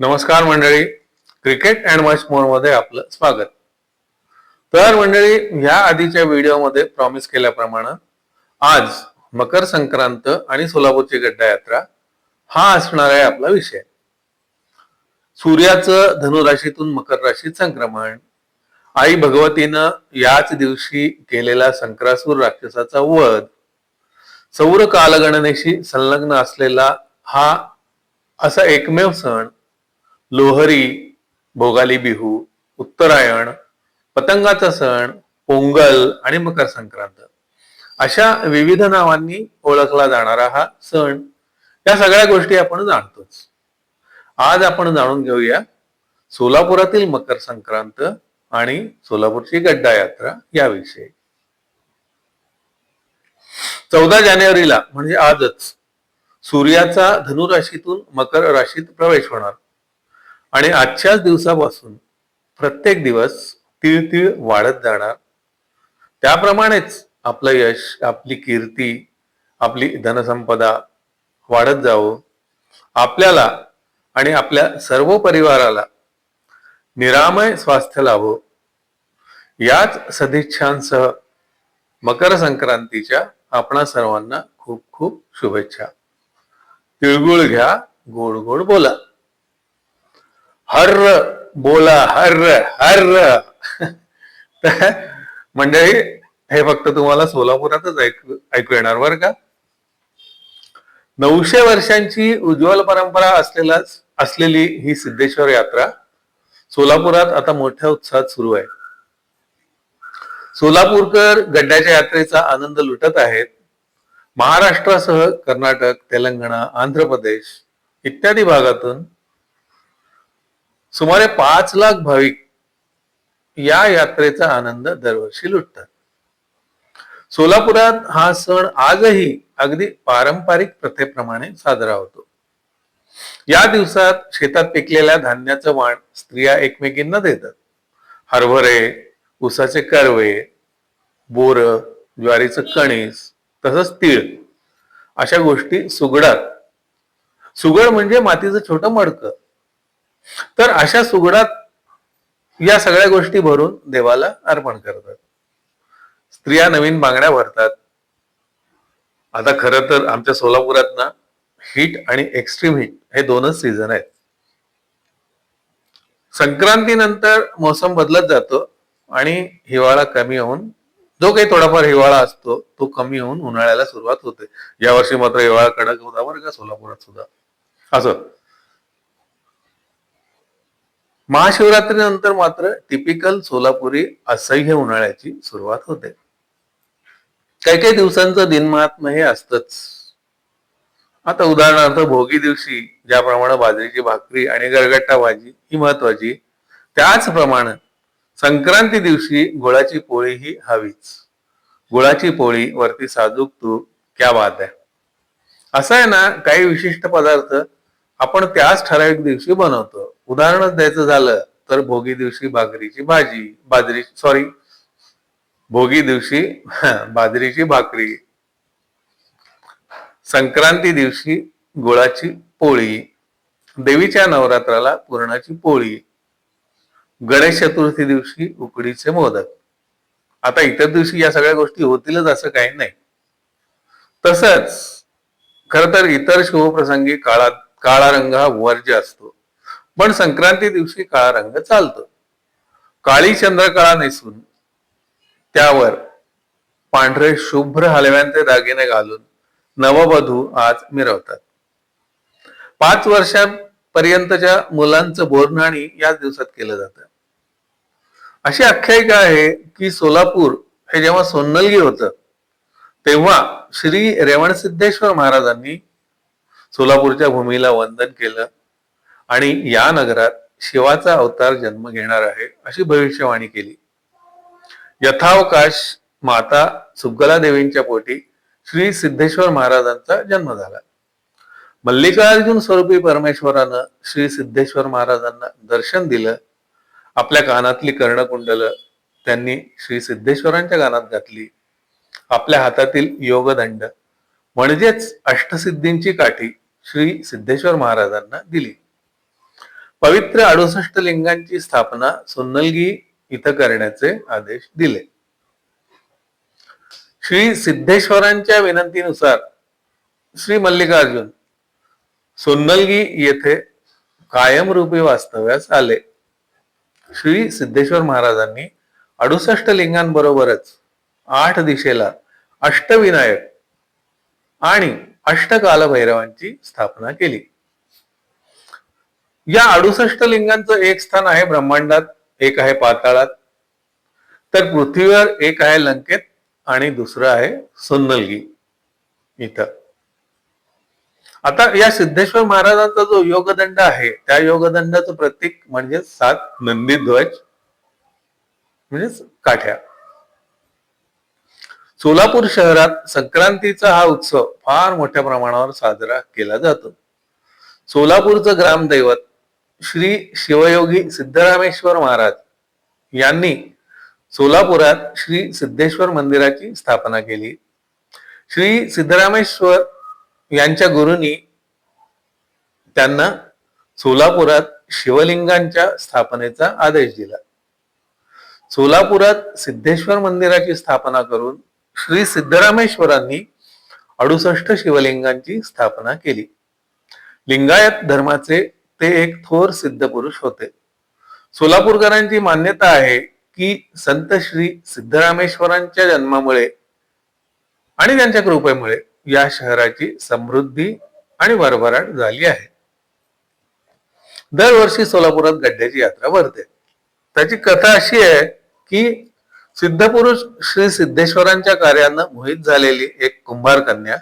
नमस्कार मंडळी. Cricket and much मोरमध्ये आपलं स्वागत. तर मंडळी या आधीच्या व्हिडिओमध्ये प्रॉमिस केल्याप्रमाणे आज मकर संक्रांत आणि सोलापूरची गड्डा यात्रा हा असणार आहे आपला विषय. सूर्याचं धनुराशीतून मकर राशीत संक्रमण. आई भगवतीनं याच दिवशी केलेला संक्रासूर राक्षसाचा वध. सौर कालगणनेशी संलग्न असलेला हा असा एकमेव सण लोहरी भोगाली बिहू उत्तरायण पतंगाचा सण पोंगल आणि मकर संक्रांत. अशा विविध नावांनी ओळखला जाणारा हा सण या सगळ्या गोष्टी आपण जाणतोच. आज आपण जाणून घेऊया सोलापुरातील मकर संक्रांत आणि सोलापूरची गड्डा यात्रा याविषयी. चौदा जानेवारीला म्हणजे आजच सूर्याचा धनुराशीतून मकर राशीत प्रवेश होणार. आणि आजच्याच दिवसापासून प्रत्येक दिवस तीळ तीळ वाढत जाणार. त्याप्रमाणेच आपलं यश आपली कीर्ती आपली धनसंपदा वाढत जावो. आपल्याला आणि आपल्या सर्व परिवाराला निरामय स्वास्थ्य लाभो याच सदिच्छांसह मकर संक्रांतीच्या आपणा सर्वांना खूप खूप शुभेच्छा. तिळगुळ घ्या गोड गोड बोला. हर्र बोला हर्र हर्र. मंडळी हे फक्त तुम्हाला सोलापुरातच ऐकू ऐकू येणार बरं का? नऊशे वर्षांची उज्ज्वल परंपरा असलेला असलेली ही सिद्धेश्वर यात्रा सोलापुरात आता मोठ्या उत्साहात सुरू आहे. सोलापूरकर गड्ड्याच्या यात्रेचा आनंद लुटत आहेत. महाराष्ट्रासह कर्नाटक तेलंगणा आंध्र प्रदेश इत्यादी भागातून सुमारे पाच लाख भाविक या यात्रेचा आनंद दरवर्षी लुटतात. सोलापुरात हा सण आजही अगदी पारंपरिक प्रथेप्रमाणे साजरा होतो. या दिवसात शेतात पिकलेल्या धान्याचं वाण स्त्रिया एकमेकींना देतात. हरभरे उसाचे कर्वे बोर ज्वारीचं कणीस तसंच तीळ अशा गोष्टी सुगडात. सुगड म्हणजे मातीचं छोटं मडकं. तर अशा सुगडात या सगळ्या गोष्टी भरून देवाला अर्पण करतात. स्त्रिया नवीन बांगड्या भरतात. आता खरं तर आमच्या सोलापुरात ना हीट आणि एक्स्ट्रीम हीट हे दोनच सीझन आहेत. संक्रांतीनंतर मोसम बदलत जातो आणि हिवाळा कमी होऊन जो काही थोडाफार हिवाळा असतो तो कमी होऊन उन्हाळ्याला सुरुवात होते. यावर्षी मात्र हिवाळा कडक होता बरं का सोलापुरात सुद्धा. असं. महाशिवरात्रीनंतर मात्र टिपिकल सोलापुरी असह्य उन्हाळ्याची सुरुवात होते. काही काही दिवसांचं दिनमहात्म्य हे असतच. आता उदाहरणार्थ भोगी दिवशी ज्याप्रमाणे बाजरीची भाकरी आणि गरगट्टा भाजी ही महत्वाची त्याचप्रमाणे संक्रांती दिवशी गुळाची पोळी ही हवीच. गुळाची पोळी वरती साजूक तूप क्या बात आहे असं आहे ना काही विशिष्ट पदार्थ आपण त्याच ठराविक दिवशी बनवतो. उदाहरणच द्यायचं झालं तर भोगी दिवशी भाकरीची भाजी बाजरी सॉरी भोगी दिवशी बाजरीची भाकरी संक्रांती दिवशी गुळाची पोळी देवीच्या नवरात्राला पुरणाची पोळी गणेश चतुर्थी दिवशी उकडीचे मोदक. आता इतर दिवशी या सगळ्या गोष्टी होतीलच असं काही नाही. तसंच खर तर इतर शुभप्रसंगी काळात काळा रंग हा वर्ज्य असतो. पण संक्रांती दिवशी काळा रंग चालतो. काळी चंद्रकळा नेसून त्यावर पांढरे शुभ्र हलव्यांचे दागिने घालून नववधू आज मिरवतात. पाच वर्षापर्यंतच्या मुलांचं बोरनाणी याच दिवसात केलं जातं. अशी आख्यायिका आहे की सोलापूर हे जेव्हा सोन्नलगी होतं तेव्हा श्री रेवणसिद्धेश्वर महाराजांनी सोलापूरच्या भूमीला वंदन केलं. आणि या नगरात शिवाचा अवतार जन्म घेणार आहे अशी भविष्यवाणी केली. यथावकाश माता सुगला देवींच्या पोटी श्री सिद्धेश्वर महाराजांचा जन्म झाला. मल्लिकार्जुन स्वरूपी परमेश्वरानं श्री सिद्धेश्वर महाराजांना दर्शन दिलं. आपल्या कानातली कर्णकुंडल त्यांनी श्री सिद्धेश्वरांच्या कानात घातली. आपल्या हातातील योगदंड म्हणजेच अष्टसिद्धींची काठी श्री सिद्धेश्वर महाराजांना दिली. पवित्र अडुसष्ट लिंगांची स्थापना सोन्नलगी इथं करण्याचे आदेश दिले. श्री सिद्धेश्वरांच्या विनंतीनुसार श्री मल्लिकार्जुन सोन्नलगी येथे कायमरूपी वास्तव्यास आले. श्री सिद्धेश्वर महाराजांनी अडुसष्ट लिंगांबरोबरच आठ दिशेला अष्टविनायक आणि अष्टकालभैरवांची स्थापना केली. या अडुसष्ट लिंगांचं एक स्थान आहे ब्रह्मांडात एक आहे पाताळात. तर पृथ्वीवर एक आहे लंकेत आणि दुसरं आहे सुंदलगी इथं. आता या सिद्धेश्वर महाराजांचा जो योगदंड आहे त्या योगदंडाचं प्रतीक म्हणजे सात नंदी ध्वज म्हणजेच काठ्या. सोलापूर शहरात संक्रांतीचा हा उत्सव फार मोठ्या प्रमाणावर साजरा केला जातो. सोलापूरचं ग्रामदैवत श्री शिवयोगी सिद्धरामेश्वर महाराज यांनी सोलापुरात श्री सिद्धेश्वर मंदिराची स्थापना केली. श्री सिद्धरामेश्वर यांच्या गुरुंनी त्यांना सोलापुरात शिवलिंगांच्या स्थापनेचा आदेश दिला. सोलापुरात सिद्धेश्वर मंदिराची स्थापना करून श्री सिद्धरामेश्वरांनी अडुसष्ट शिवलिंगांची स्थापना केली. लिंगायत धर्माचे ते एक थोर सिद्ध पुरुष होते. सोलापूरकरांची मान्यता आहे की संत श्री सिद्धरामेश्वरांच्या जन्मामुळे आणि त्यांच्या कृपेमुळे या शहराची समृद्धी आणि भरभराट झाली आहे. दरवर्षी सोलापुरात गड्ड्याची यात्रा भरते. त्याची कथा अशी आहे की सिद्धपुरुष श्री सिद्धेश्वरांच्या कार्यानं मोहित झालेली एक कुंभार कन्या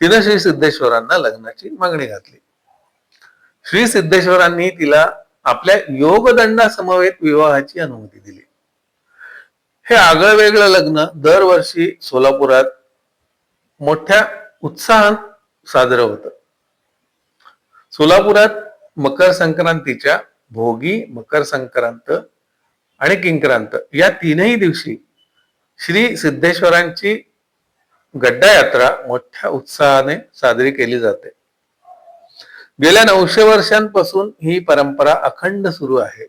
तिनं श्री सिद्धेश्वरांना लग्नाची मागणी घातली. श्री सिद्धेश्वरांनी तिला आपल्या योगदंडासमवेत विवाहाची अनुमती दिली. हे आगळं वेगळं लग्न दरवर्षी सोलापुरात मोठ्या उत्साहात साजरं होत. सोलापुरात मकर संक्रांतीच्या भोगी मकर संक्रांत आणि किंक्रांत या तीनही दिवशी श्री सिद्धेश्वरांची गड्डा यात्रा मोठ्या उत्साहाने साजरी केली जाते. गेल्या नऊशे वर्षांपासून ही परंपरा अखंड सुरू आहे.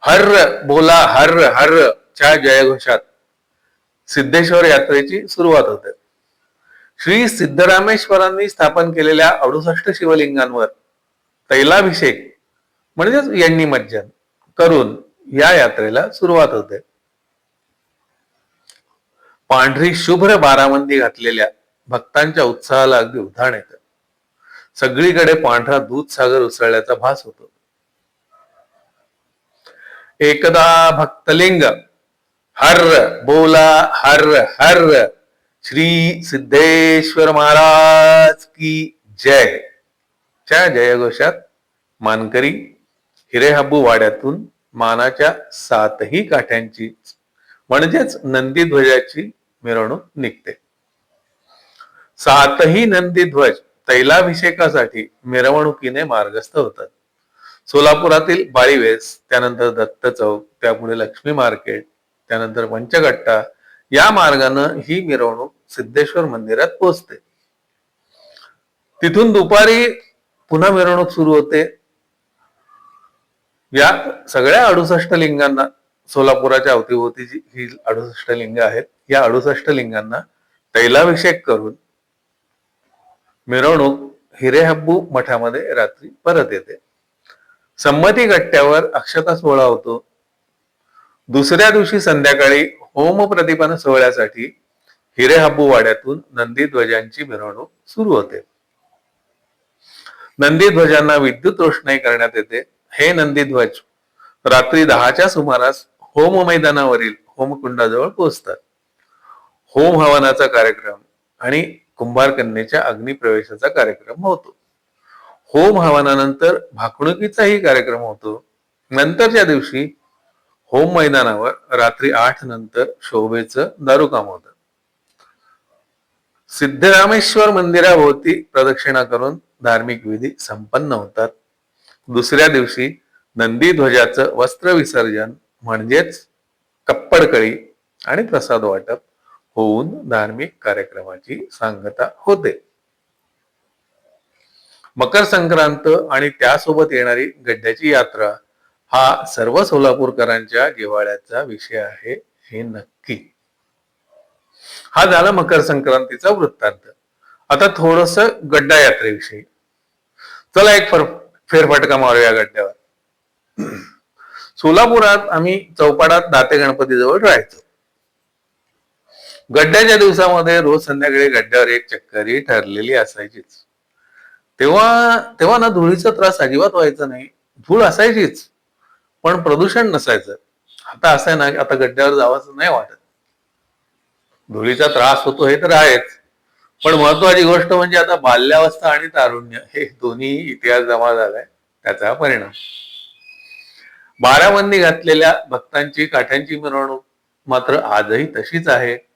हर्र बोला हर्र हर्र च्या जयघोषात सिद्धेश्वर यात्रेची सुरुवात होते. श्री सिद्धरामेश्वरांनी स्थापन केलेल्या अडुसष्ट शिवलिंगांवर तैलाभिषेक म्हणजेच यांनी मज्जन करून या यात्रेला सुरुवात होते. पांढरी शुभ्र बारामंदी घातलेल्या भक्तांच्या उत्साहाला अगदी उधाण येतं. सगळीकडे पांढरा दूध सागर उसळल्याचा भास होतो. एकदा भक्तलिंग हर बोला हर हर श्री सिद्धेश्वर महाराज की जय. च्या जयघोषात मानकरी हिरेहाबू वाड्यातून मानाच्या सातही काठ्यांची म्हणजेच नंदीध्वजाची मिरवणूक निघते. सातही नंदीध्वज तैलाभिषेकासाठी मिरवणुकीने मार्गस्थ होतात. सोलापुरातील बाळीवेस त्यानंतर दत्त चौक त्यापुढे लक्ष्मी मार्केट त्यानंतर पंचगट्टा या मार्गानं ही मिरवणूक सिद्धेश्वर मंदिरात पोहोचते. तिथून दुपारी पुन्हा मिरवणूक सुरू होते. या सगळ्या अडुसष्ट लिंगांना सोलापुराच्या अवतीभोवती जी ही अडुसष्ट लिंग आहेत या अडुसष्ट लिंगांना तैलाभिषेक करून मिरवणूक हिरेहब्बू मठामध्ये रात्री परत येते. संमती गट्ट्यावर अक्षता सोहळा होतो. दुसऱ्या दिवशी संध्याकाळी होम प्रतिपन्न सोहळ्यासाठी हिरेहब्बू वाड्यातून नंदी ध्वजांची मिरवणूक सुरू होते. नंदी ध्वजांना विद्युत रोषणाई करण्यात येते. हे नंदी ध्वज रात्री दहाच्या सुमारास होम मैदानावरील होमकुंडाजवळ पोहोचतात. होम हवनाचा कार्यक्रम आणि कुंभारकन्याच्या अग्निप्रवेशाचा कार्यक्रम होतो. होम हवनानंतर भाकणुकीचाही कार्यक्रम होतो. नंतरच्या दिवशी होम मैदानावर रात्री आठ नंतर शोभेचं दारुकाम होत. सिद्धरामेश्वर मंदिराभोवती प्रदक्षिणा करून धार्मिक विधी संपन्न होतात. दुसऱ्या दिवशी नंदी ध्वजाचं वस्त्र विसर्जन म्हणजेच कप्पडकळी आणि प्रसाद वाटप होऊन धार्मिक कार्यक्रमाची सांगता होते. मकर संक्रांत आणि त्यासोबत येणारी गड्ड्याची यात्रा हा सर्व सोलापूरकरांच्या जिव्हाळ्याचा विषय आहे हे नक्की. हा झाला मकर संक्रांतीचा वृत्तांत. आता थोडस गड्डा यात्रेविषयी. चला एक फर फेरफटका मारूया गड्ड्यावर. सोलापुरात आम्ही चौपाडात दाते गणपती जवळ राहायचो. गड्ड्याच्या दिवसामध्ये रोज संध्याकाळी गड्ड्यावर एक चक्करी ठरलेली असायचीच. तेव्हा तेव्हा ना धुळीचा त्रास अजिबात व्हायचा नाही. धूळ असायचीच पण प्रदूषण नसायचं. आता असं आहे ना आता गड्ड्यावर जावंच नाही वाटत. धुळीचा त्रास होतो हे तर आहेच. पण महत्वाची गोष्ट म्हणजे आता बाल्यावस्था आणि तारुण्य हे दोन्ही इतिहास जमा झालाय त्याचा परिणाम. बाराबंदी घातलेल्या भक्तांची काठ्यांची मिरवणूक मात्र आजही तशीच आहे.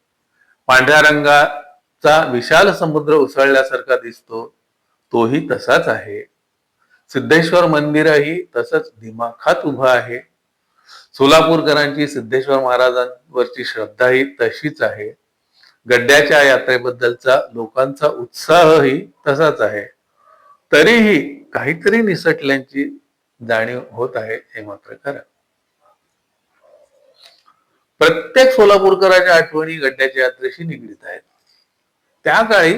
पांढऱ्या रंगाचा विशाल समुद्र उसळल्यासारखा दिसतो तोही तसाच आहे. सिद्धेश्वर मंदिरही तसंच दिमाखात उभं आहे. सोलापूरकरांची सिद्धेश्वर महाराजांवरची श्रद्धाही तशीच आहे. गड्ड्याच्या यात्रेबद्दलचा लोकांचा उत्साहही तसाच आहे. तरीही काहीतरी निसटल्यांची जाणीव होत आहे हे मात्र खरं. प्रत्येक सोलापूरकराच्या आठवणी गड्ड्याच्या यात्रेशी निगडीत आहेत. त्या काळी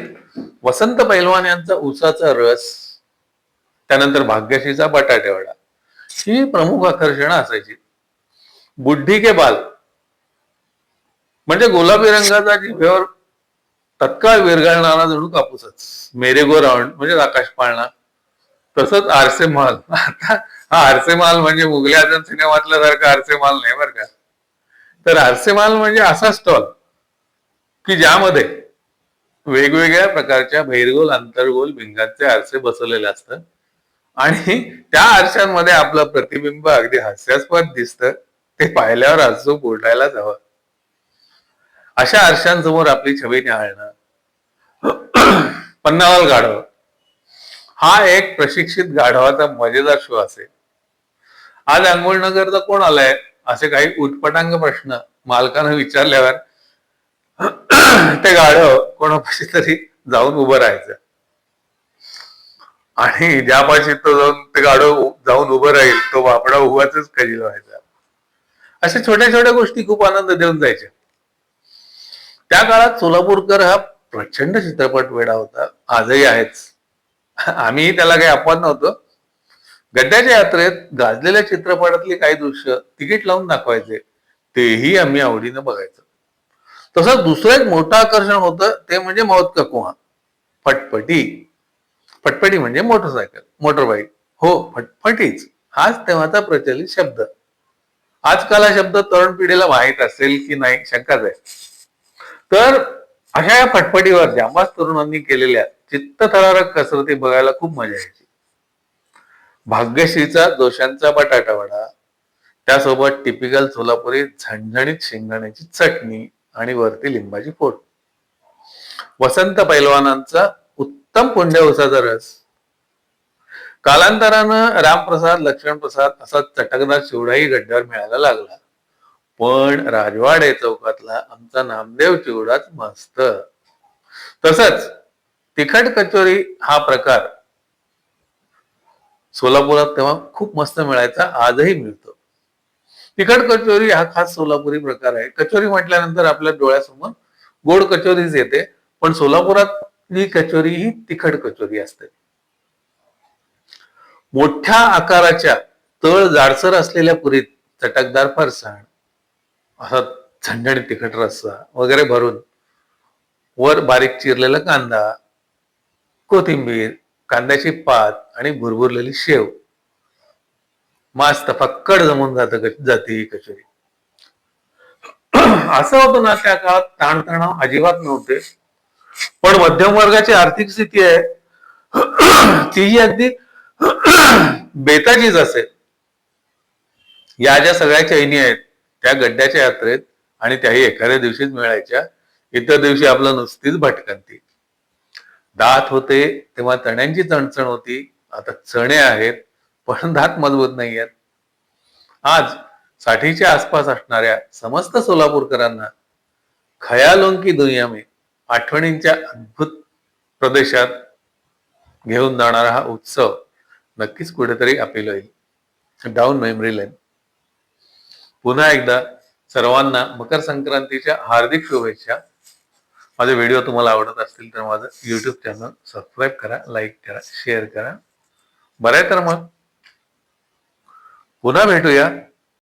वसंत पैलवान यांचा उसाचा रस त्यानंतर भाग्यशीचा बटाटेवडा ही प्रमुख आकर्षण असायची. बुड्ढी के बाल म्हणजे गुलाबी रंगाचा जिभेवर तत्काळ विरघळणारा जणू कापूसच. मेरे गो राऊंड म्हणजे आकाश पाळणा. तसंच आरसे माल. आता हा आरसे माल म्हणजे मुघले आझम सिनेमातल्या सारखा आरसे माल नाही बरं का. तर आरसे माल म्हणजे असा स्टॉल की ज्यामध्ये वेगवेगळ्या प्रकारच्या भैरगोल अंतर्गोल भिंगांचे आरसे बसवलेले असतात. आणि त्या आरशांमध्ये आपलं प्रतिबिंब अगदी हास्यास्पद दिसतं. ते पाहिल्यावर आजो बोटायलाच हवं अशा आरशांसमोर आपली छबी निहाळणं पन्नावाल गाढव. हा एक प्रशिक्षित गाढवाचा मजेदार शो असेल. आज आंघोळ न करता कोण आलाय? असे काही उत्पटांग प्रश्न मालकानं विचारल्यावर ते गाढव कोणापाशी तरी जाऊन उभं राहायचं. आणि ज्यापाशी तो जाऊन ते गाढव जाऊन उभं राहील तो बापडा उभाच कधी व्हायचा. अशा छोट्या छोट्या गोष्टी खूप आनंद देऊन जायच्या त्या काळात सोलापूरकर हा प्रचंड चित्रपट वेडा होता. आजही आहेच. आम्ही त्याला काही अपवाद नव्हतो. गड्ड्याच्या यात्रेत गाजलेल्या चित्रपटातली काही दृश्य तिकीट लावून दाखवायचे तेही आम्ही आवडीनं बघायचो. तसंच दुसरं एक मोठं आकर्षण होतं ते म्हणजे मौत का कुहा फटफटी. फटफटी म्हणजे मोटरसायकल मोटरबाईक. हो फटफटीच. हाच तेव्हाचा प्रचलित शब्द. आजकाल हा शब्द तरुण पिढीला माहीत असेल की नाही शंकाच आहे. तर अशा या फटफटीवर जांबाज तरुणांनी केलेल्या चित्तथरारक कसरती बघायला खूप मजा यायची. भाग्यश्रीचा दोषांचा बटाटा वडा त्यासोबत टिपिकल सोलापुरी झणझणीत शेंगदाण्याची चटणी आणि वरती लिंबाची फोड. वसंत पैलवानांचा उत्तम पुंड्या उसाचा रस. कालांतरानं रामप्रसाद लक्ष्मणप्रसाद असा चटकदार चिवडाही गड्ड्यावर मिळायला लागला. पण राजवाडे चौकातला आमचा नामदेव चिवडाच मस्त. तसंच तिखट कचोरी हा प्रकार सोलापुरात तेव्हा खूप मस्त मिळायचा आजही मिळतो. तिखट कचोरी हा खास सोलापुरी प्रकार आहे. कचोरी म्हटल्यानंतर आपल्या डोळ्यासमोर गोड कचोरीच येते पण सोलापुरातली कचोरी ही तिखट कचोरी असते. मोठ्या आकाराच्या तळ जाडसर असलेल्या पुरीत चटकदार फरसाण असा झणझणीत तिखट रस्सा वगैरे भरून वर बारीक चिरलेला कांदा कोथिंबीर कांद्याची पात आणि भुरभुरलेली शेव. मास फक्कड जमून जात जाते ही कचोरी. असं होतं ना त्या काळात ताणतणाव अजिबात नव्हते. पण मध्यम वर्गाची आर्थिक स्थिती आहे. तीही अगदी बेताचीच असेल. या ज्या सगळ्या चैनी आहेत त्या गड्ड्याच्या यात्रेत आणि त्याही एखाद्या दिवशीच मिळायच्या इतर दिवशी आपलं नुसतीच भटकंती. दात होते तेव्हा चण्यांची चणचण होती. आता चणे आहेत पण दात मजबूत नाही आहेत आज साठीच्या आसपास असणाऱ्या समस्त सोलापूरकरांना खयालों की दुनिया आठवणींच्या अद्भुत प्रदेशात घेऊन जाणारा हा उत्सव नक्कीच कुठेतरी अपील होईल. डाऊन मेमरी लेन पुन्हा एकदा सर्वांना मकर संक्रांतीच्या हार्दिक शुभेच्छा. माझे व्हिडिओ तुम्हाला आवडत असतील तर माझं युट्यूब चॅनल सबस्क्राईब करा लाईक करा शेअर करा. बरं आहे तर मग पुन्हा भेटूया.